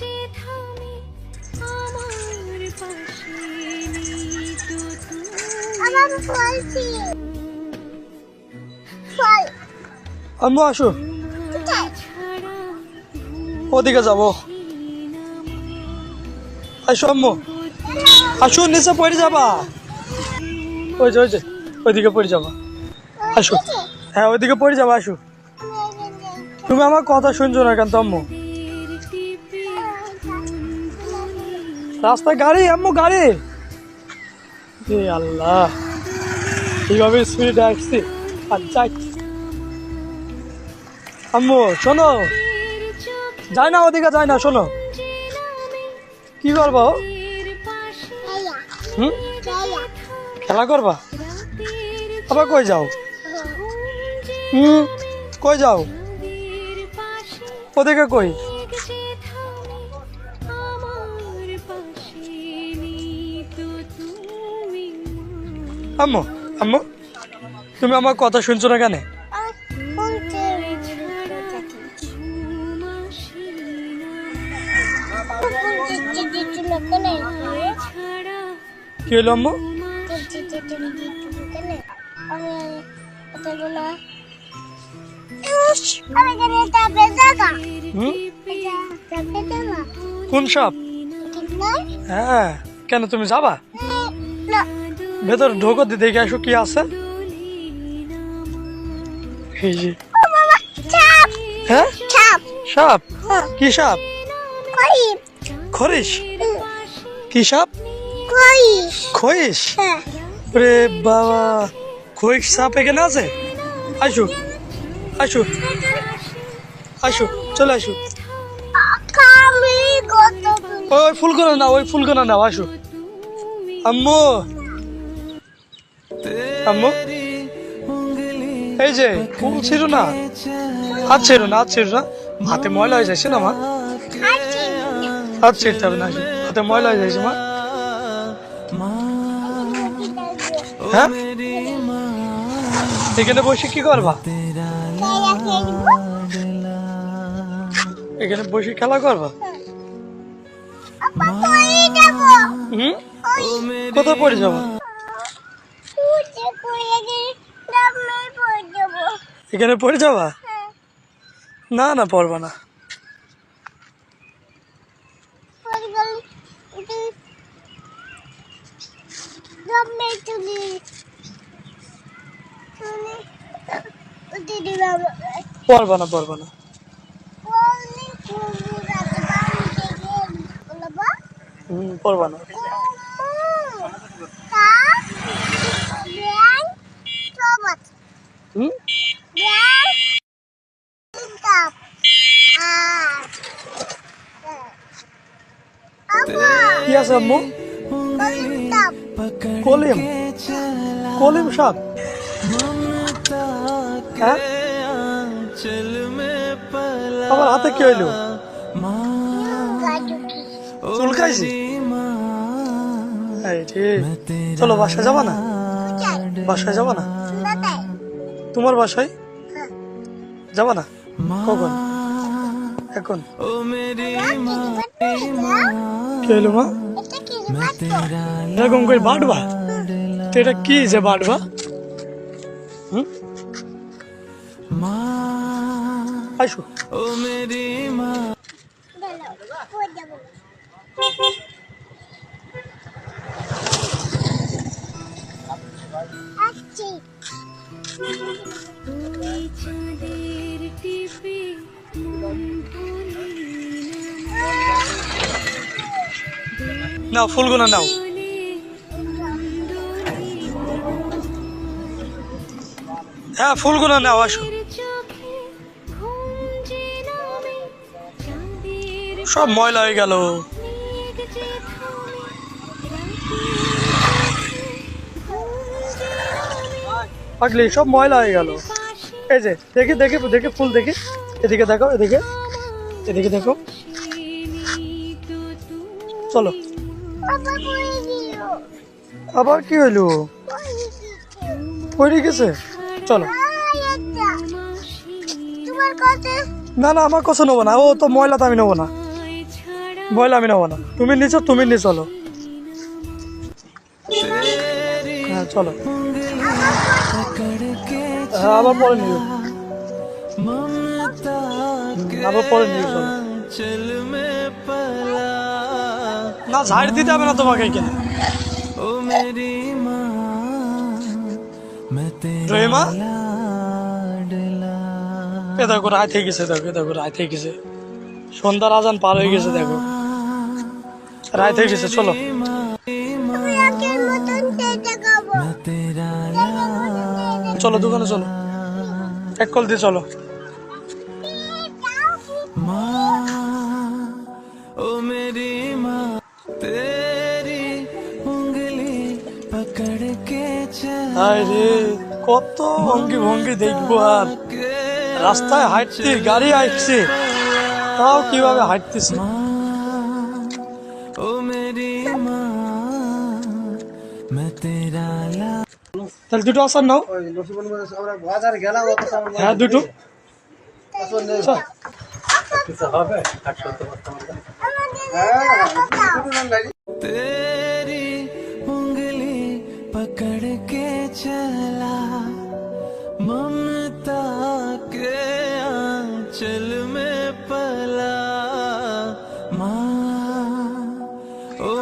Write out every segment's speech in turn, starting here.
যে থামে আমার পাশে নেই তো তুমি আম্মু আসো। ওদিকে যাব। আসো আম্মু। আসো নিচে পড়ে যাবা। ওই যে ওই যে ওইদিকে পড়ে যাবা। আসো। হ্যাঁ ওইদিকে পড়ে যাবা, আসো। তুমি আমার কথা শুনছো না কেন, আম্মু? রাস্তায় গাড়ি, আম্মু, গাড়ি। আল্লাহ। এইভাবে স্পিডে আসছি। আর আম্মু, শোনো। যাই না ওদিকে, যাই না, শোনো। কি করব? হুম? খেলা করবা? আবার কই যাও? হুম? কই যাও? ওদিকে কই? আম্মু আম্মু, তুমি আমার কথা শুনছো না কেন? কি হলো আম্মু? কোন সাপ? হ্যাঁ কেন তুমি যাবা? ভেতর ঢোকো দিয়ে দেখে আসো কি আছে। হ্যাঁ? সাপ? কি সাপ? খরিস কি সাপ? খইস রে বাবা। খইস সাপ এখানে আছে? আসো। আসো। আসো, চলে আসো। ওই ফুলকোনা না ওই ফুলকোনা নাও, আসো। আম্মু। আম্মু। এই যে, ফুল ছিল না। হাত ছিল না, হাত ছিল না। হাতে ময়লা হয়ে যাচ্ছে না, মা? হাত ছিঁড়তে হবে না হাতে ময়লা হয়ে যাচ্ছে, মা। হ্যাঁ? এখানে বসে কি করবা? এখানে বসে খেলা করবা? কোথায় পড়ে যাব? এখানে পড়ে যাবা? না না, পড়বা না। পড়বা না পড়বা না। কলিম। কলিম সাপ। হ্যাঁ? আমার হাতে কি হইল চুল খাইছি চলো বাসায় যাবা না বাসায় যাবা না তোমার বাসায় যাবা না কখন এখন কি হইল মা এরকম করে বাটবা তো এটা কি যে বাটবা হুম ভুলি নাও ফুলগুলো নাও। হ্যাঁ ফুলগুলো নাও আসো। সব ময়লা হয়ে গেল। পাগলি সব ময়লা হয়ে গেল। এই যে দেখি দেখি দেখি ফুল দেখি। এদিকে দেখো এদিকে। এদিকে দেখো। চলো। আবার কি হইল? পড়ে গেছে? চলো। না না আমার কাছে নেব না। ও তো ময়লা তো আমি নেব না। ময়লা আমি নেব না। তুমি নিচো তুমি নিয়ে চলো। হ্যাঁ চলো। হ্যাঁ আবার পরে নিও আবার পরে নিয়ে চলো। না, ঝাড় দিতে হবে না তোমাকে এখানে। রহিমা? এ দেখো, রাত হয়ে গেছে, দেখো দেখো, রাত হয়ে গেছে। সন্ধ্যার আজান পার হয়ে গেছে, দেখো। রাত হয়ে গেছে চলো। চলো দোকানে চলো। এক কল দিয়ে চলো। আরে কত ভঙ্গি ভঙ্গি দেখব আর। রাস্তায় হাঁটছি গাড়ি হাঁটছি। তাও কীভাবে হাঁটতেছি? ओ मेरी माँ मैं तेरा ला তাহলে দুটো আসার নাও হ্যাঁ দুটো চল। तेरी उंगली पकड़ के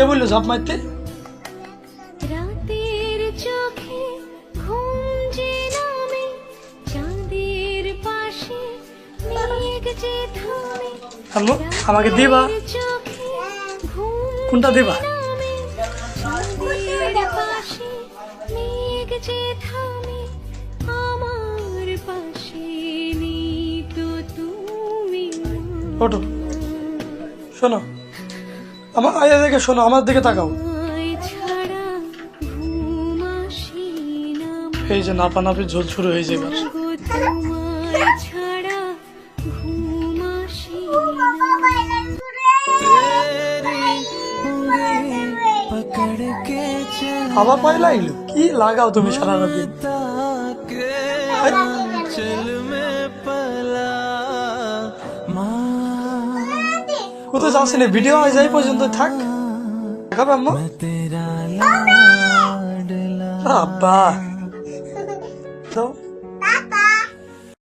কে বলল ঝাপ মারতে? আম্মু আমাকে দিবা? কোনটা দিবা? শোনো। আমার এদিকে শোনো আমার দিকে তাকাও। এই যে নাপানাপি ঝোল শুরু হয়ে যাবে আবার পাইলাইলো কি লাগাও তুমি সারা রাত চাচ্ছিলে ভিডিও হয়ে যায় পর্যন্ত থাক। আব্বা।